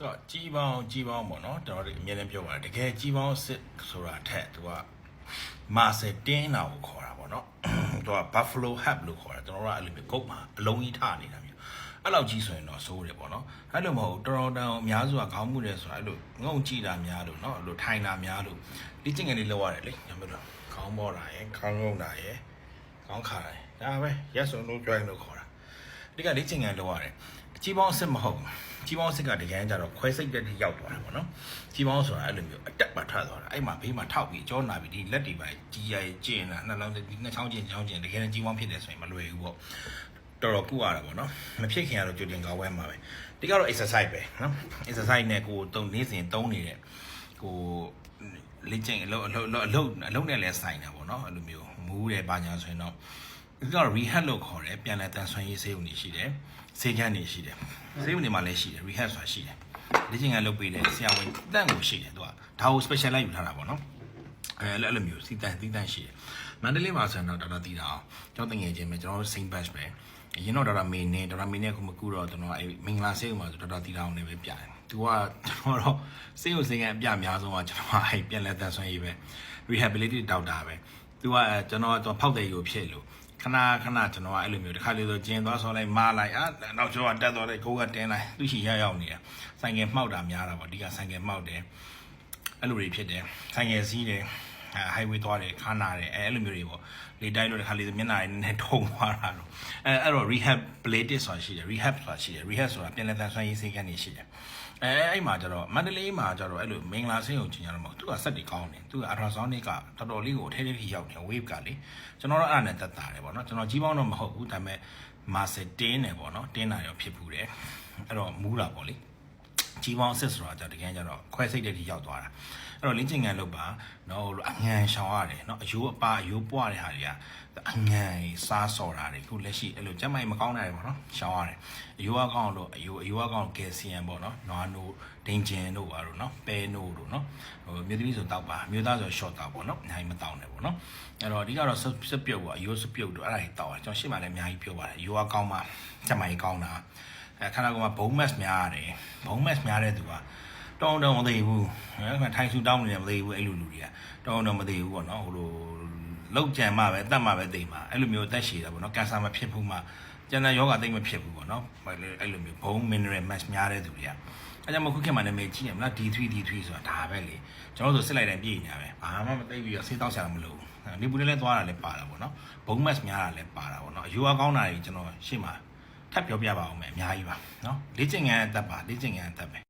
တော့ကြီးပေါင်းကြီးပေါင်းပေါ့နော်ကျွန်တော်တို့အမြဲတမ်းပြောပါတယ်တကယ်ကြီးပေါင်းစစ်ဆိုတာထက်သူကမာဆယ်တင်းတာကိုခေါ်တာပေါ့နော်သူက buffalo hub လို့ခေါ်တာကျွန်တော်တို့ကအဲ့လိုမျိုးကုတ်မှာအလုံးကြီးထားနေတာမျိုးအဲ့လောက်ကြီးဆိုရင်တော့စိုးတယ်ပေါ့နော်အဲ့လိုမဟုတ်တော်တော်တန်အများစုကခေါင်းမှုတယ်ဆိုတာအဲ့လိုငုံကြည့်တာများလို့နော်အဲ့လိုထိုင်တာများလို့ဒီကျင်ငယ်လေးလောက်ရတယ်လေညမလို့ခေါင်းပေါ်တာရယ်ခေါင်းငုံတာရယ်ခေါင်းခါတာရယ်ဒါပဲ yes or no ပြောရင်လို့ခေါ်တာဒီကလေ့ကျင့်ခန်းလုပ်ရတယ် အကြီးပေါင်းအစ်စ်မဟုတ်ဘူးကြီးပေါင်းအစ်စ်ကတကယ်ကြတော့ခွဲစိတ်တဲ့ထိရောက်သွားတယ်ပေါ့နော်ကြီးပေါင်းဆိုတာအဲ့လိုမျိုးအတက်ပါထွက်သွားတာအဲ့မှာဘေးမှာထောက်ပြီးကြောနာပြီးဒီလက်တွေပါကြီးရည်ကျင်လာနှလုံးဒီနှချောင်းကျင်ချောင်းကျင်တကယ်ကြီးပေါင်းဖြစ်တယ်ဆိုရင်မလွယ်ဘူးပေါ့တော်တော်ကုရတာပေါ့နော်မဖြစ်ခင်ကတော့ကြိုတင်ကောင်းဝဲမှာပဲဒီကတော့ exercise ပဲနော် exercise နဲ့ကိုတုံနေ့စဉ်တုံးနေတဲ့ကိုလေ့ကျင့်အလုပ်အလုပ်အလုပ်အလုပ်နဲ့လည်းဆိုင်တာပေါ့နော်အဲ့လိုမျိုးမူးတယ်ပါညာဆိုရင်တော့ ဒီကတော့ rehab လို့ခေါ်တယ်ပြန်လည်တန်ဆွမ်းရေးဆေးရုံတွေရှိတယ်ဆေးခန်းတွေရှိတယ်ဆေးရုံတွေမှာလည်းရှိတယ် rehab ဆိုတာရှိတယ်လေ့ကျင့်ခန်းလုပ်ပေးတယ်ဆရာဝန်တန့်ကိုရှိတယ်သူကဒါကို specialize ယူထားတာပေါ့နော်အဲအဲ့လိုမျိုးစီတန်စီတန်ရှိတယ်မန္တလေးမှာဆိုရင်တော့ဒေါက်တာတီတာအောင်ကျွန်တော်တငယ်ချင်းပဲကျွန်တော် same batch ပဲအရင်တော့ဒေါက်တာမေနေဒေါက်တာမေနေကမကူတော့ကျွန်တော်အဲမင်္ဂလာဆေးရုံမှာဆိုဒေါက်တာတီတာအောင်လည်းပဲပြတယ်သူကကျွန်တော်တော့ဆေးရုံဆေးခန်းအပြအများဆုံးကကျွန်တော်အဲပြန်လည်တန်ဆွမ်းရေးပဲ rehabilitative doctor ပဲသူကကျွန်တော်တော့ဖောက်တယ်ကိုဖြစ်လို့ ခဏခဏကျွန်တော်ကအဲ့လိုမျိုးတစ်ခါလေဆိုကျင်သွားဆောလိုက်မားလိုက်အာနောက်ကျောကတက်သွားလိုက်ကိုကတင်းလိုက်သူရှိရရောက်နေတာဆိုင်ငယ်မှောက်တာများတာပေါ့အဓိကဆိုင်ငယ်မှောက်တယ်အဲ့လိုတွေဖြစ်တယ်ဆိုင်ငယ်စီးတယ် အဲ highway သွားတယ်ခါနာတယ်အဲအဲ့လိုမျိုးတွေပေါ့လေတိုက်လို့တစ်ခါလေမျက်နှာရည်နည်းနည်းထုံသွားတာတော့အဲအဲ့တော့ rehabilitative ဆိုတာရှိတယ် rehab ဆိုတာရှိတယ် rehab ဆိုတာပြန်လည်တန်ဆွမ်းရေးစိတ်ကနေရှိတယ်အဲအဲ့မှာကျတော့မန္တလေးမှာကျတော့အဲ့လိုမင်္ဂလာဆင်းကိုကျင်ရတော့မဟုတ်သူကစက်တွေကောင်းတယ်သူက ultrasonic ကတော်တော်လေးကိုအထဲထဲထိရောက်တယ် wave ကလေကျွန်တော်တော့အဲ့ဒါနဲ့တက်တာတယ်ပေါ့နော်ကျွန်တော်ကြီးပေါင်းတော့မဟုတ်ဘူးဒါပေမဲ့မာဆယ်တင်းတယ်ပေါ့နော်တင်းတာရောဖြစ်ဘူးတယ်အဲ့တော့မူးတာပေါ့လေ ကြီးပေါင်းအစ်စ်ဆိုတာကြတကယ်ကြတော့ခွဲစိတ်တဲ့ထိရောက်သွားတာအဲ့တော့လင်းကျင်ကန်လုပ်ပါနော်ဟိုလိုအငံရှောင်ရတယ်နော်အယိုးအပါအယိုးပွားတဲ့ဟာတွေကအငံစားစော်တာတွေခုလက်ရှိအဲ့လိုကျက်မိုက်မကောင်းတာတွေပေါ့နော်ရှောင်ရတယ်အယိုးအကောင်းလို့အယိုးအယိုးအကောင်းကယ်ဆီယမ်ပေါ့နော်နွားနို့ဒိန်ဂျင်တို့ပါတော့နော်ပဲနို့တို့နော်ဟိုမြို့သမီးဆိုတောက်ပါမြို့သားဆိုရှော့တောက်ပေါ့နော်အများကြီးမတောက်နဲ့ပေါ့နော်အဲ့တော့အဓိကတော့စပြုတ်ပေါ့အယိုးစပြုတ်တို့အဲ့ဒါတွေတောက်ရကျွန်တော်ရှေ့မှာလည်းအများကြီးပြောပါတယ်အယိုးအကောင်းမှကျက်မိုက်ကောင်းတာ အဲခန္ဓာကိုယ်မှာဘုံမက်များရတယ်ဘုံမက်များတဲ့သူကတောင်းတောင်းမသိဘူးအဲထိုင်ဆူတောင်းနေတယ်မသိဘူးအဲ့လိုလူတွေကတောင်းတောင်းမသိဘူးပေါ့နော်ဟိုလိုလောက်ကြံမှပဲတတ်မှပဲသိမှာအဲ့လိုမျိုးအသက်ရှည်တာပေါ့နော်ကင်ဆာမဖြစ်ဘူးမှကျန်တဲ့ယောဂသိမ့်မဖြစ်ဘူးပေါ့နော်အဲ့လိုမျိုးဘုံ mineral mass များတဲ့သူတွေကအဲကြောင့်မခုခေတ်မှာနာမည်ကြီးနေမလား D3 D3 ဆိုတာဒါပဲလေကျွန်တော်တို့စစ်လိုက်တိုင်းပြည့်နေတာပဲဘာမှမသိပြီးတော့ဆေးတောက်ချတာမလို့နေပူလေးလဲသွားတာလဲပါတာပေါ့နော်ဘုံ mass များတာလဲပါတာပေါ့နော်အယူအကောင်းတာတွေကျွန်တော်ရှေ့မှာ ထပ်ပြောပြပါအောင်မယ်အများကြီးပါနော်လေ့ကျင့်ခန်းအသက်ပါလေ့ကျင့်ခန်းအသက်ပဲ